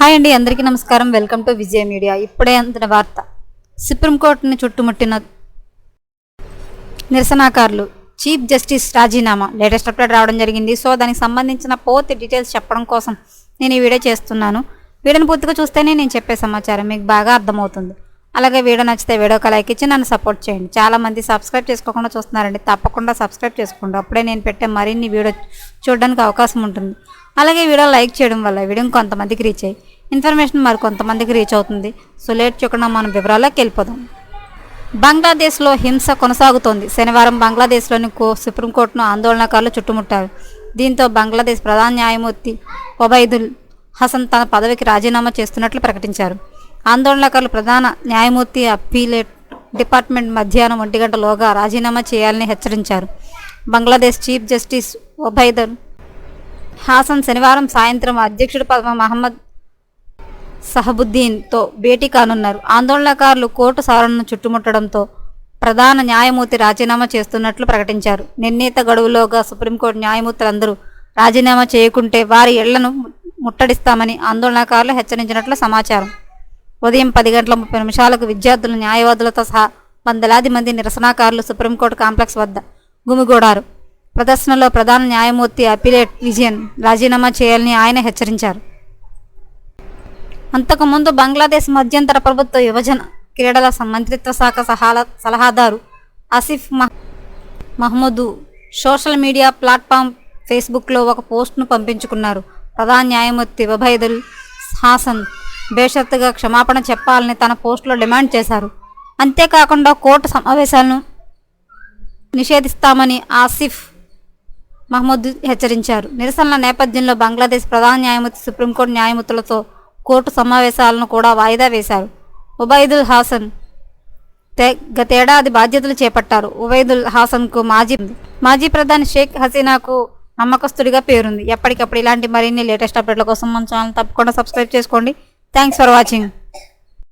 Hi అండి అందరికీ నమస్కారం. Welcome to Vijaya Media. ఇప్పుడే అందిన వార్త. సుప్రీంకోర్టుని చుట్టుముట్టిన నిరసనకారులు చీఫ్ జస్టిస్ రాజీనామా లేటెస్ట్ అప్డేట్ రావడం జరిగింది. సో దానికి సంబంధించిన పూర్తి డీటెయిల్స్ చెప్పడం కోసం నేను ఈ వీడియో చేస్తున్నాను. వీడియోని పూర్తిగా చూస్తేనే నేను చెప్పే సమాచారం మీకు బాగా అర్థమవుతుంది. అలాగే వీడియో నచ్చితే వీడియోకి లైక్ ఇచ్చి నన్ను సపోర్ట్ చేయండి. చాలామంది సబ్స్క్రైబ్ చేసుకోకుండా చూస్తున్నారండి. తప్పకుండా సబ్స్క్రైబ్ చేసుకోండి. అప్పుడే నేను పెట్టే మరిన్ని వీడియో చూడడానికి అవకాశం ఉంటుంది. అలాగే వీడియో లైక్ చేయడం వల్ల వీడియో కొంతమందికి రీచ్ అయ్యి ఇన్ఫర్మేషన్ మరి కొంతమందికి రీచ్ అవుతుంది. సో లేట్ చేయకుండా మనం వివరాల్లోకి వెళ్ళిపోదాం. బంగ్లాదేశ్లో హింస కొనసాగుతోంది. శనివారం బంగ్లాదేశ్లోని కో సుప్రీంకోర్టును ఆందోళనకారులు చుట్టుముట్టారు. దీంతో బంగ్లాదేశ్ ప్రధాన న్యాయమూర్తి ఒబైదుల్ హసన్ తన పదవికి రాజీనామా చేస్తున్నట్లు ప్రకటించారు. ఆందోళనకారులు ప్రధాన న్యాయమూర్తి అప్పీలేట్ డిపార్ట్మెంట్ మధ్యాహ్నం ఒంటి గంటలోగా రాజీనామా చేయాలని హెచ్చరించారు. బంగ్లాదేశ్ చీఫ్ జస్టిస్ ఒబైదుల్ హాసన్ శనివారం సాయంత్రం అధ్యక్షుడు పద్మ మహమ్మద్ సహబుద్దీన్తో భేటీ కానున్నారు. ఆందోళనకారులు కోర్టు సవరణను చుట్టుముట్టడంతో ప్రధాన న్యాయమూర్తి రాజీనామా చేస్తున్నట్లు ప్రకటించారు. నిర్ణీత గడువులోగా సుప్రీంకోర్టు న్యాయమూర్తులందరూ రాజీనామా చేయకుంటే వారి ఇళ్ళను ముట్టడిస్తామని ఆందోళనకారులు హెచ్చరించినట్లు సమాచారం. ఉదయం పది గంటల ముప్పై నిమిషాలకు విద్యార్థులు న్యాయవాదులతో సహా వందలాది మంది నిరసనకారులు సుప్రీంకోర్టు కాంప్లెక్స్ వద్ద గుమిగూడారు. ప్రదర్శనలో ప్రధాన న్యాయమూర్తి అపిలేట్ విజయన్ రాజీనామా చేయాలని ఆయన హెచ్చరించారు. అంతకుముందు బంగ్లాదేశ్ మధ్యంతర ప్రభుత్వ యువజన క్రీడల మంత్రిత్వ శాఖ సహాల సలహాదారు ఆసిఫ్ మహ్ మహమ్మదు సోషల్ మీడియా ప్లాట్ఫామ్ ఫేస్బుక్లో ఒక పోస్ట్ను పంపించుకున్నారు. ప్రధాన న్యాయమూర్తి ఉబైదుల్ హాసన్ బేషరత్తుగా క్షమాపణ చెప్పాలని తన పోస్టులో డిమాండ్ చేశారు. అంతేకాకుండా కోర్టు సమావేశాలను నిషేధిస్తామని ఆసిఫ్ మహమ్మద్ హెచ్చరించారు. నిరసనల నేపథ్యంలో బంగ్లాదేశ్ ప్రధాన న్యాయమూర్తి సుప్రీంకోర్టు న్యాయమూర్తులతో కోర్టు సమావేశాలను కూడా వాయిదా వేశారు. ఉబైదుల్ హాసన్ గతేడాది బాధ్యతలు చేపట్టారు. ఉబైదుల్ హాసన్కు మాజీ మాజీ ప్రధాని షేక్ హసీనాకు నమ్మకస్తుడిగా పేరుంది. ఎప్పటికప్పుడు ఇలాంటి మరిన్ని లేటెస్ట్ అప్డేట్ల కోసం మన ఛానల్ తప్పకుండా సబ్స్క్రైబ్ చేసుకోండి. Thanks for watching.